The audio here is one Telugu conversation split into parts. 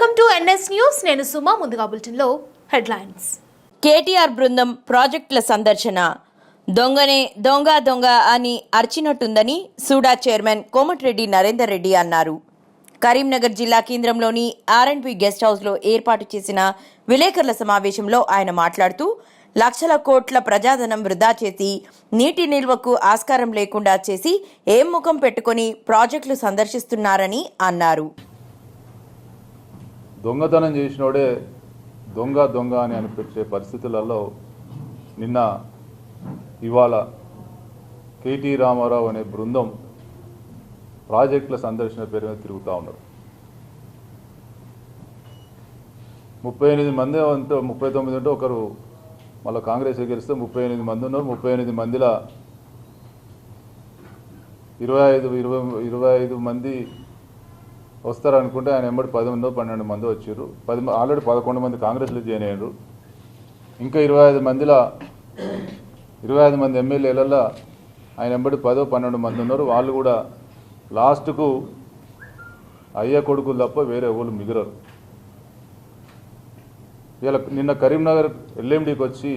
Welcome to NS news. నేను సుమా ముందుగా బులెటిన్లో హెడ్లైన్స్. కేటీఆర్ బృందం ప్రాజెక్టుల సందర్శన. దొంగనే దొంగ దొంగ అని అర్చినట్టుందని సూడా చైర్మన్ కోమటిరెడ్డి నరేందర్ రెడ్డి అన్నారు. కరీంనగర్ జిల్లా కేంద్రంలోని ఆర్ఎండ్బి గెస్ట్ హౌస్లో ఏర్పాటు చేసిన విలేకరుల సమావేశంలో ఆయన మాట్లాడుతూ లక్షల కోట్ల ప్రజాధనం వృధా చేసి నీటి నిల్వకు ఆస్కారం లేకుండా చేసి ఏం ముఖం పెట్టుకొని ప్రాజెక్టులు సందర్శిస్తున్నారని అన్నారు. దొంగతనం చేసినోడే దొంగ దొంగ అని అనిపించే పరిస్థితులలో నిన్న ఇవాళ కేటీ రామారావు అనే బృందం ప్రాజెక్టుల సందర్శన పేరు మీద తిరుగుతూ ఉన్నారు. ముప్పై ఎనిమిది మంది అంటే ముప్పై తొమ్మిది అంటే ఒకరు మళ్ళీ కాంగ్రెస్ గెలిస్తే ముప్పై ఎనిమిది మంది ఉన్నారు. ముప్పై ఎనిమిది మందిలో ఇరవై ఐదు ఇరవై ఇరవై ఐదు మంది వస్తారు అనుకుంటే ఆయన ఎంబడి పదమూడు పన్నెండు మంది వచ్చారు పది ఆల్రెడీ పదకొండు మంది కాంగ్రెస్లో జాయిన్ అయ్యారు. ఇంకా ఇరవై ఐదు మందిలో ఇరవై ఐదు మంది ఎమ్మెల్యేలలో ఆయన ఎంబడి పదో పన్నెండు మంది ఉన్నారు. వాళ్ళు కూడా లాస్ట్కు అయ్య కొడుకులు తప్ప వేరే ఎవరు మిగిలరు ఇలా నిన్న కరీంనగర్ ఎల్ఎండికి వచ్చి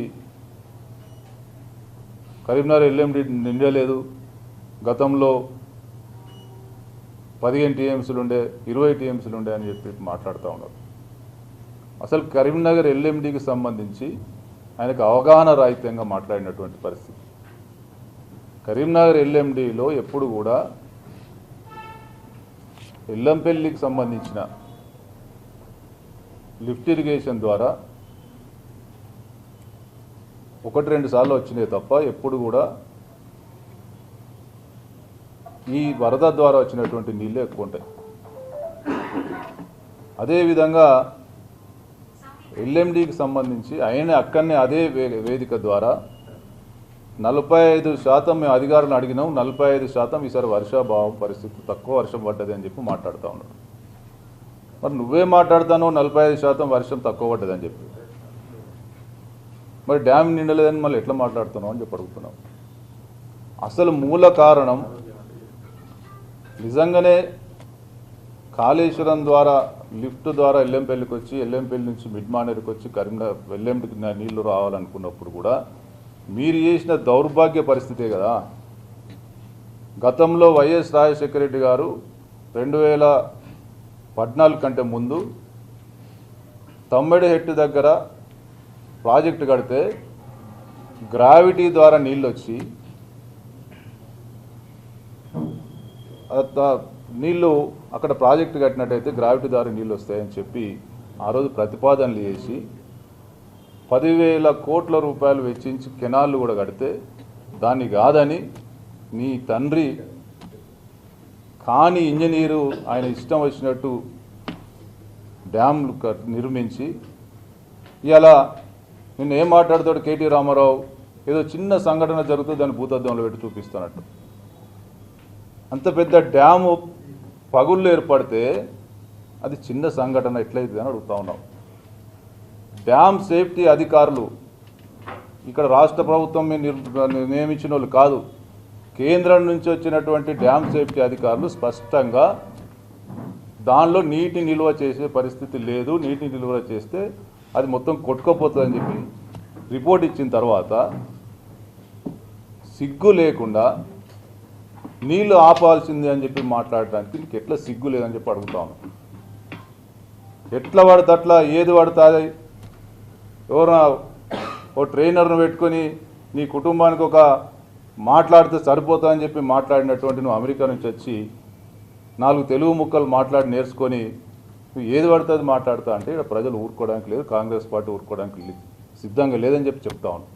కరీంనగర్ ఎల్ఎండి నిండలేదు. గతంలో పదిహేను టీఎంసీలు ఉండే ఇరవై టీఎంసీలు ఉండే అని చెప్పి మాట్లాడుతూ ఉన్నారు. అసలు కరీంనగర్ ఎల్ఎండికి సంబంధించి ఆయనకు అవగాహన రాహిత్యంగా మాట్లాడినటువంటి పరిస్థితి. కరీంనగర్ ఎల్ఎండిలో ఎప్పుడు కూడా ఎల్లంపల్లికి సంబంధించిన లిఫ్ట్ ఇరిగేషన్ ద్వారా ఒకటి రెండు సార్లు వచ్చినాయి తప్ప ఎప్పుడు కూడా ఈ వరద ద్వారా వచ్చినటువంటి నీళ్ళు ఎక్కువ ఉంటాయి. అదేవిధంగా ఎల్ఎండికి సంబంధించి ఆయన అక్కడనే అదే వే- వేదిక ద్వారా నలభై ఐదు శాతం మేము అధికారులను అడిగినాం. నలభై ఐదు శాతం ఈసారి వర్షాభావం పరిస్థితి తక్కువ వర్షం పడ్డది అని చెప్పి మాట్లాడుతూ ఉన్నాడు మరి నువ్వే మాట్లాడుతాను నలభై ఐదు శాతం వర్షం తక్కువ పడ్డదని చెప్పి. మరి డ్యామ్ నిండలేదని మళ్ళీ ఎట్లా మాట్లాడుతున్నావు అని చెప్పి అడుగుతున్నాం. అసలు మూల కారణం నిజంగానే కాళేశ్వరం ద్వారా లిఫ్ట్ ద్వారా ఎల్లంపల్లికి వచ్చి ఎల్లంపల్లి నుంచి మిడ్మానేరుకి వచ్చి కరీంనగర్ వెల్లంటికి నీళ్ళు రావాలనుకున్నప్పుడు కూడా మీరు చేసిన దౌర్భాగ్య పరిస్థితే కదా. గతంలో వైఎస్ రాజశేఖర రెడ్డి గారు రెండు వేల పద్నాలుగు కంటే ముందు తమ్మిడి హెట్టు దగ్గర ప్రాజెక్టు కడితే గ్రావిటీ ద్వారా నీళ్ళు వచ్చి ఆ త- నీళ్ళు అక్కడ ప్రాజెక్టు కట్టినట్టయితే గ్రావిటీ ద్వారా నీళ్ళు వస్తాయని చెప్పి ఆ రోజు ప్రతిపాదనలు చేసి పదివేల కోట్ల రూపాయలు వెచ్చించి కెనాళ్ళు కూడా కడితే దాన్ని కాదని నీ తండ్రి కాని ఇంజనీరు ఆయన ఇష్టం వచ్చినట్టు డ్యామ్లు నిర్మించి ఇలా నిన్న ఏం మాట్లాడతాడు కేటీ రామారావు? ఏదో చిన్న సంఘటన జరుగుతుంది దాన్ని భూతద్దంలో పెట్టి చూపిస్తున్నట్టు. అంత పెద్ద డ్యాము పగుళ్ళు ఏర్పడితే అది చిన్న సంఘటన ఎట్లయితుంది అని అడుగుతా ఉన్నాం. డ్యామ్ సేఫ్టీ అధికారులు ఇక్కడ రాష్ట్ర ప్రభుత్వం నిర్- నియమించిన వాళ్ళు కాదు కేంద్రం నుంచి వచ్చినటువంటి డ్యామ్ సేఫ్టీ అధికారులు స్పష్టంగా దానిలో నీటి నిల్వ చేసే పరిస్థితి లేదు నీటి నిల్వ చేస్తే అది మొత్తం కొట్టుకోపోతుందని చెప్పి రిపోర్ట్ ఇచ్చిన తర్వాత సిగ్గు లేకుండా నీళ్ళు ఆపాల్సింది అని చెప్పి మాట్లాడడానికి నీకు ఎట్లా సిగ్గు లేదని చెప్పి అడుగుతాను ఎట్లా పడితే అట్లా ఏది పడుతుంది ఎవరో ఓ ట్రైనర్ను పెట్టుకొని నీ కుటుంబానికి ఒక మాట్లాడితే సరిపోతుందని చెప్పి మాట్లాడినటువంటి నువ్వు అమెరికా నుంచి వచ్చి నాలుగు తెలుగు ముక్కలు మాట్లాడి నేర్చుకొని నువ్వు ఏది పడుతుంది మాట్లాడుతా అంటే ఇక్కడ ప్రజలు ఊరుకోవడానికి లేదు కాంగ్రెస్ పార్టీ ఊరుకోవడానికి సిద్ధంగా లేదని చెప్పి చెప్తా ఉన్నాను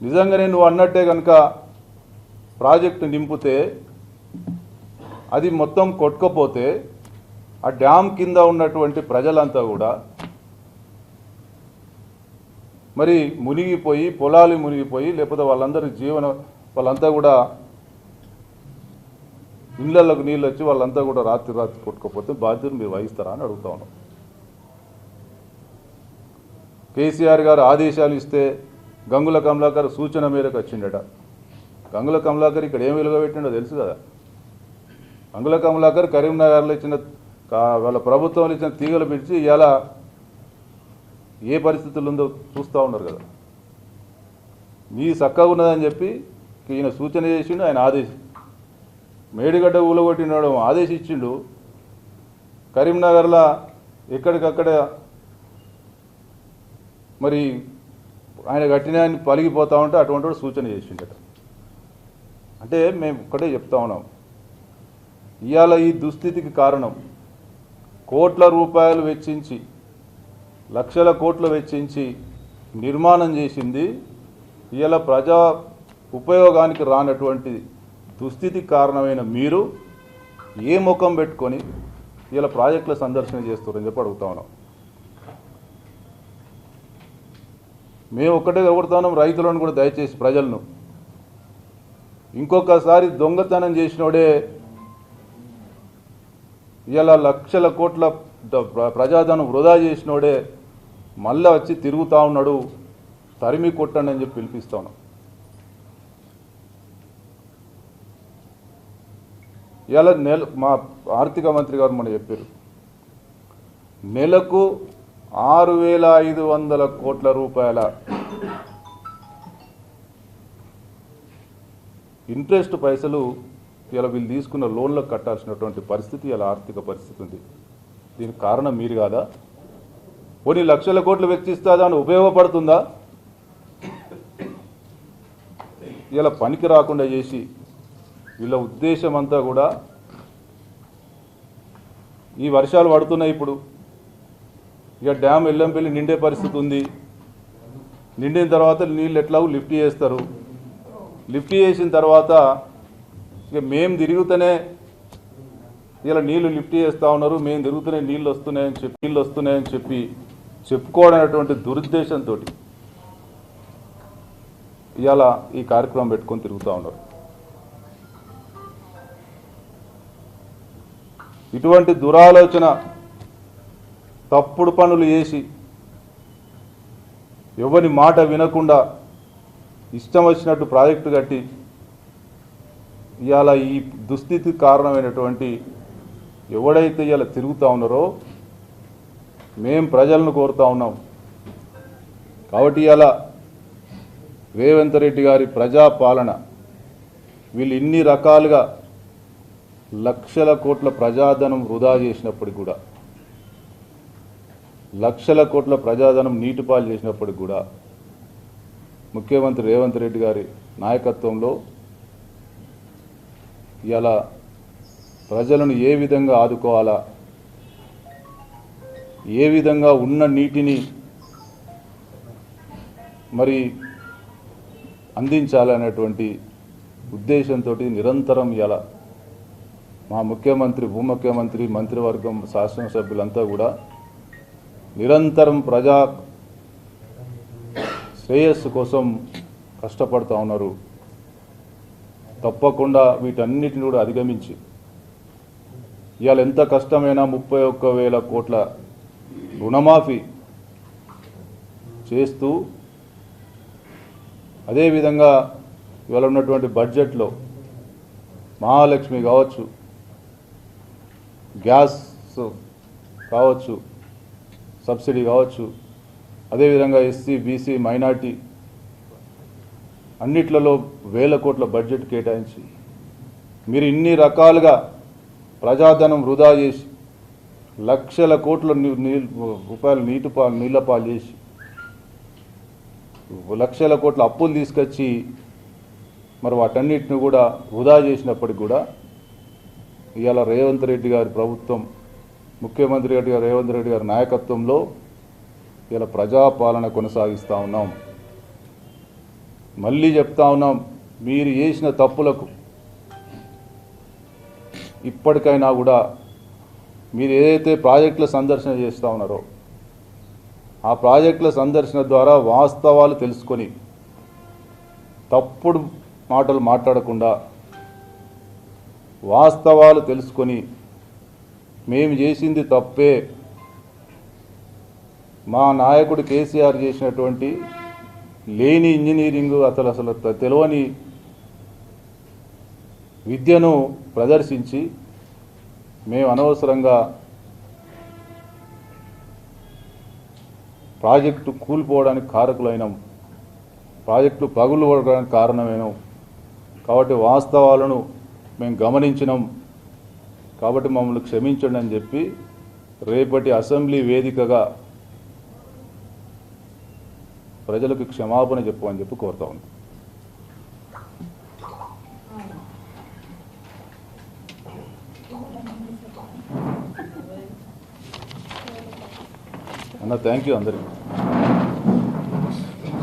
నిజంగానే నువ్వు అన్నట్టే కనుక ప్రాజెక్టు నింపితే అది మొత్తం కొట్టుకపోతే ఆ డ్యామ్ కింద ఉన్నటువంటి ప్రజలంతా కూడా మరి మునిగిపోయి పొలాలు మునిగిపోయి లేకపోతే వాళ్ళందరి జీవన వాళ్ళంతా కూడా ఇళ్ళకు నీళ్ళు వచ్చి వాళ్ళంతా కూడా రాత్రి రాత్రి కొట్టుకోపోతే బాధ్యతలు మీరు వహిస్తారా అని అడుగుతా ఉన్నాం. కేసీఆర్ గారు ఆదేశాలు ఇస్తే గంగుల కమలాకర్ సూచన మేరకు వచ్చిండట. గంగుల కమలాకర్ ఇక్కడ ఏం వెలుగబెట్టిండో తెలుసు కదా? గంగుల కమలాకర్ కరీంనగర్లో ఇచ్చిన వాళ్ళ ప్రభుత్వంలో ఇచ్చిన తీగలు పిలిచి ఇలా ఏ పరిస్థితులు ఉందో చూస్తూ ఉన్నారు కదా. మీ చక్కగా ఉన్నదని చెప్పి ఈయన సూచన చేసిండు ఆయన ఆదేశం మేడిగడ్డ ఊలగొట్టినాడు ఆదేశించిండు కరీంనగర్లో ఎక్కడికక్కడ మరి ఆయన కట్టిన ఆయన ఉంటే అటువంటి వాడు సూచన చేసిండట. అంటే మేము ఒక్కటే చెప్తా ఉన్నాం. ఇవాళ ఈ దుస్థితికి కారణం కోట్ల రూపాయలు వెచ్చించి లక్షల కోట్లు వెచ్చించి నిర్మాణం చేసింది ఇవాళ ప్రజా ఉపయోగానికి రానటువంటి దుస్థితికి కారణమైన మీరు ఏ ముఖం పెట్టుకొని ఇలా ప్రాజెక్టుల సందర్శన చేస్తారని చెప్పి అడుగుతా ఉన్నాం. మేము ఒక్కటే కొడుతున్నాం రైతులను కూడా దయచేసి ప్రజలను. ఇంకొకసారి దొంగతనం చేసినోడే ఇలా లక్షల కోట్ల ప్ర- ప్రజాధనం వృధా చేసినోడే మళ్ళా వచ్చి తిరుగుతా ఉన్నాడు తరిమి కొట్టండి అని చెప్పి పిలిపిస్తా ఉన్నాం. ఇలా నెల మా ఆర్థిక మంత్రి గారు మన చెప్పారు. నెలకు ఆరు వేల ఐదు వందల కోట్ల రూపాయల ఇంట్రెస్ట్ పైసలు ఇలా వీళ్ళు తీసుకున్న లోన్లకు కట్టాల్సినటువంటి పరిస్థితి ఇలా ఆర్థిక పరిస్థితి ఉంది. దీనికి కారణం మీరు కాదా? కొన్ని లక్షల కోట్లు వెచ్చిస్తా దాని ఉపయోగపడుతుందా? ఇలా పనికి రాకుండా చేసి వీళ్ళ ఉద్దేశం అంతా కూడా ఈ వర్షాలు పడుతున్నాయి ఇప్పుడు. ఇక డ్యామ్ ఎల్లంపల్లి నిండే పరిస్థితి ఉంది. నిండిన తర్వాత నీళ్ళు ఎట్లాగో లిఫ్ట్ చేస్తారు. లిఫ్ట్ చేసిన తర్వాత ఇక మేము తిరుగుతూనే ఇలా నీళ్ళు లిఫ్ట్ చేస్తూ ఉన్నారు. మేము తిరుగుతూనే నీళ్ళు వస్తున్నాయని చెప్పి నీళ్ళు వస్తున్నాయని చెప్పి చెప్పుకోవడం దురుద్దేశంతో ఇవాళ ఈ కార్యక్రమం పెట్టుకొని తిరుగుతూ ఉన్నారు. ఇటువంటి దురాలోచన తప్పుడు పనులు చేసి ఎవరి మాట వినకుండా ఇష్టం వచ్చినట్టు ప్రాజెక్టు కట్టి ఇవాళ ఈ దుస్థితికి కారణమైనటువంటి ఎవడైతే ఇవాళ తిరుగుతూ ఉన్నారో మేం ప్రజలను కోరుతా ఉన్నాం. కాబట్టి ఇవాళ రేవంత్ రెడ్డి గారి ప్రజాపాలన వీళ్ళు ఇన్ని రకాలుగా లక్షల కోట్ల ప్రజాధనం వృధా చేసినప్పటికి కూడా లక్షల కోట్ల ప్రజాధనం నీటిపాలు చేసినప్పటికి కూడా ముఖ్యమంత్రి రేవంత్ రెడ్డి గారి నాయకత్వంలో ఇలా ప్రజలను ఏ విధంగా ఆదుకోవాలా ఏ విధంగా ఉన్న నీటిని మరి అందించాలనేటువంటి ఉద్దేశంతో నిరంతరం ఇలా మా ముఖ్యమంత్రి ఉప ముఖ్యమంత్రి మంత్రివర్గం శాసనసభ్యులంతా కూడా నిరంతరం ప్రజా శ్రేయస్సు కోసం కష్టపడుతూ ఉన్నారు. తప్పకుండా వీటన్నిటిని కూడా అధిగమించి. ఇవాళ ఎంత కష్టమైనా ముప్పై ఒక్క వేల కోట్ల రుణమాఫీ చేస్తూ అదేవిధంగా ఇవాళ ఉన్నటువంటి బడ్జెట్లో మహాలక్ష్మి కావచ్చు గ్యాస్ కావచ్చు సబ్సిడీ కావచ్చు. అదేవిధంగా ఎస్సీ బీసీ మైనార్టీ అన్నిట్లలో వేల కోట్ల బడ్జెట్ కేటాయించి మీరు ఇన్ని రకాలుగా ప్రజాధనం వృధా చేసి లక్షల కోట్ల నీ- రూపాయలు నీటి పా నీళ్ళ పాలు చేసి లక్షల కోట్ల అప్పులు తీసుకొచ్చి మరి వాటన్నిటిని కూడా వృధా చేసినప్పటికి కూడా ఇవాళ రేవంత్ రెడ్డి గారి ప్రభుత్వం ముఖ్యమంత్రి రెడ్డి గారు రేవంత్ రెడ్డి గారి నాయకత్వంలో ఇలా ప్రజాపాలన కొనసాగిస్తూ ఉన్నాం. మళ్ళీ చెప్తా ఉన్నాం మీరు చేసిన తప్పులకు ఇప్పటికైనా కూడా మీరు ఏదైతే ప్రాజెక్టుల సందర్శన చేస్తూ ఉన్నారో ఆ ప్రాజెక్టుల సందర్శన ద్వారా వాస్తవాలు తెలుసుకొని తప్పుడు మాటలు మాట్లాడకుండా వాస్తవాలు తెలుసుకొని మేము చేసింది తప్పే. మా నాయకుడు కేసీఆర్ చేసినటువంటి లేని ఇంజనీరింగ్ అసలు అసలు తెలియని విద్యను ప్రదర్శించి మేము అనవసరంగా ప్రాజెక్టు కూలిపోవడానికి కారకులైనాం ప్రాజెక్టు పగులు పడడానికి కారణమైనాం. కాబట్టి వాస్తవాలను మేము గమనించినాం. కాబట్టి మమ్మల్ని క్షమించండి అని చెప్పి రేపటి అసెంబ్లీ వేదికగా ప్రజలకు క్షమాపణ చెప్పమని చెప్పి కోరుతా ఉంది అన్న థ్యాంక్ యూ అందరికీ.